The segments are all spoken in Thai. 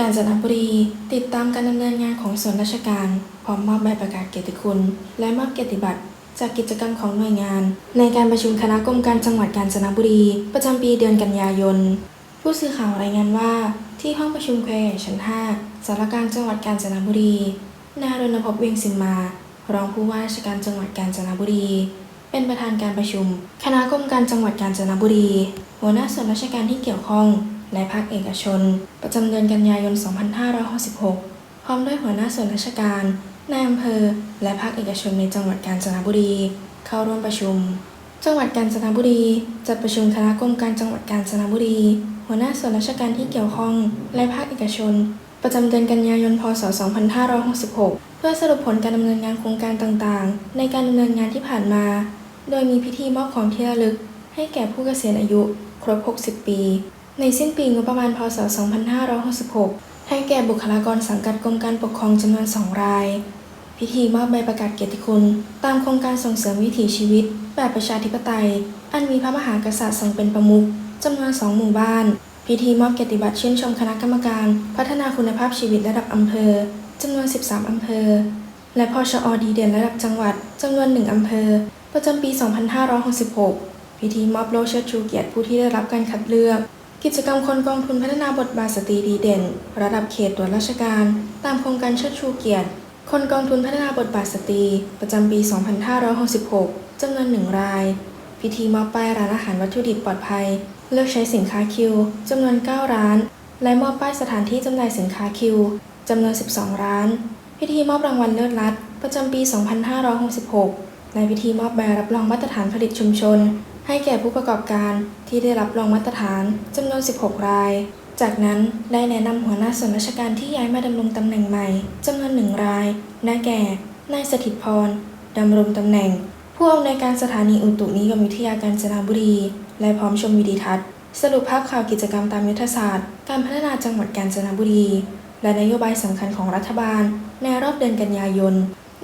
กาญจนบุรีติดตามการดำเนินงานของส่วนราชการ พร้อมมอบใบประกาศเกียรติคุณ และมอบเกียรติบัตรจากกิจกรรมของหน่วยงาน ในการประชุมคณะกรรมการจังหวัดกาญจนบุรี ประจำปีเดือนกันยายน ผู้สื่อข่าวรายงานว่า ที่ห้องประชุมแควชั้น 5สารกลางจังหวัดกาญจนบุรี นายรณพบเวียงสินมารองผู้ว่าราชการจังหวัดกาญจนบุรี เป็นประธานการประชุม คณะกรรมการจังหวัดกาญจนบุรี หัวหน้าส่วนราชการที่เกี่ยวข้อง และภาคเอกชน ประจำเดือนกันยายน 2566 พร้อมด้วยหัวหน้าส่วนราชการ นายอำเภอ และภาคเอกชนในจังหวัดกาญจนบุรี เข้าร่วมประชุม จังหวัดกาญจนบุรีจัดประชุมคณะกรรมการจังหวัดกาญจนบุรี หัวหน้าส่วนราชการที่เกี่ยวข้อง และภาคเอกชน ประจำเดือนกันยายน พศ 2566 เพื่อสรุปผลการดำเนินงานโครงการต่างๆ ในการดำเนินงานที่ผ่านมา โดยมีพิธีมอบของที่ระลึก ให้แก่ผู้เกษียณอายุครบ 60 ปี ในสิ้นปีงบประมาณพศ 2566 ให้แก่บุคลากรสังกัดกรมการปกครองจำนวน 2 ราย พิธีมอบใบประกาศเกียรติคุณ ตามโครงการส่งเสริมวิถีชีวิต แบบประชาธิปไตย อันมีพระมหากษัตริย์ทรงเป็นประมุขจำนวน 2 หมู่บ้าน พิธีมอบเกียรติบัตรชื่นชมคณะกรรมการ พัฒนาคุณภาพชีวิตระดับอำเภอจำนวน 13 อำเภอ และพชอดีเด่นระดับจังหวัดจำนวน 1 อำเภอ ประจำปี 2566 พิธีมอบโล่เชิดชูเกียรติผู้ที่ได้รับการคัดเลือก กิจกรรมคนกองทุนพัฒนาบทบาทสตรีดีเด่น ระดับเขตตรวจราชการ ตามโครงการเชิดชูเกียรติ คนกองทุนพัฒนาบทบาทสตรี ประจำปี 2566 จำนวนหนึ่งราย พิธีมอบป้ายร้านอาหารวัตถุดิบปลอดภัย เลือกใช้สินค้าคิวจำนวน 9 ร้าน และมอบป้ายสถานที่จำหน่ายสินค้าคิวจำนวน 12 ร้าน พิธีมอบรางวัลเลิศรัฐประจำปี 2566และพิธีมอบใบรับรองมาตรฐานผลิตชุมชน ให้แก่ผู้ประกอบการที่ได้รับรองมาตรฐานจำนวน 16 ราย จากนั้นได้แนะนำหัวหน้าส่วนราชการที่ย้ายมาดำรงตำแหน่งใหม่จำนวนหนึ่งรายได้แก่ นายสถิตพรดำรงตำแหน่ง ผู้อำนวยการสถานีอุตุนิยมวิทยาการจนบุรี และพร้อมชมวิดีทัศน์ สรุปภาพข่าวกิจกรรมตามยุทธศาสตร์ การพัฒนาจังหวัดกาญจนบุรี และนโยบายสำคัญของรัฐบาล ในรอบเดือนกันยายน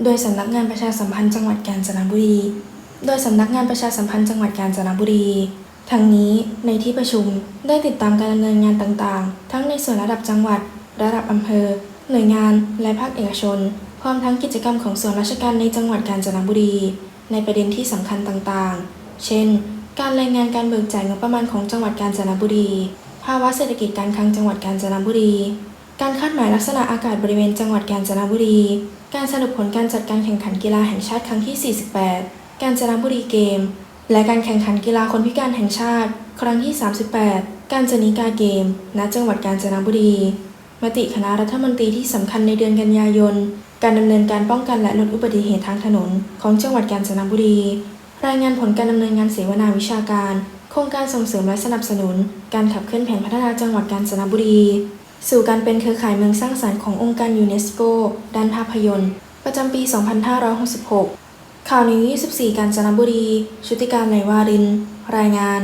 โดยสำนักงานประชาสัมพันธ์จังหวัดกาญจนบุรี โดยสำนักงานประชาสัมพันธ์จังหวัดกาญจนบุรี ทั้งนี้ในที่ประชุมได้ติดตามการดำเนินงานต่างๆ ทั้งในส่วนระดับจังหวัด ระดับอำเภอ หน่วยงาน และภาคเอกชน พร้อมทั้งกิจกรรมของส่วนราชการในจังหวัดกาญจนบุรี ในประเด็นที่สำคัญต่างๆ เช่น การรายงานการเบิกจ่ายงบประมาณของจังหวัดกาญจนบุรี ภาวะเศรษฐกิจการคลังจังหวัดกาญจนบุรี การคาดหมายลักษณะอากาศบริเวณจังหวัดกาญจนบุรี การสรุปผลการจัดการแข่งขันกีฬาแห่งชาติครั้งที่ 48 กาญจนบุรีเกม และการแข่งขันกีฬาคนพิการแห่งชาติ ครั้งที่ 38 การจนิกาเกม ณ จังหวัดกาญจนบุรี มติคณะรัฐมนตรีที่สำคัญในเดือนกันยายน การดำเนินการป้องกันและลดอุบัติเหตุทางถนน ของจังหวัดกาญจนบุรี รายงานผลการดำเนินงานเสวนาวิชาการ โครงการส่งเสริมและสนับสนุน การขับเคลื่อนแผนพัฒนาจังหวัดกาญจนบุรี สู่การเป็นเครือข่ายเมืองสร้างสรรค์ขององค์การยูเนสโก ด้านภาพยนตร์ ประจำปี 2566 ข่าวนี้ 24 กาญจนบุรี ชุติการไหลวาริน รายงาน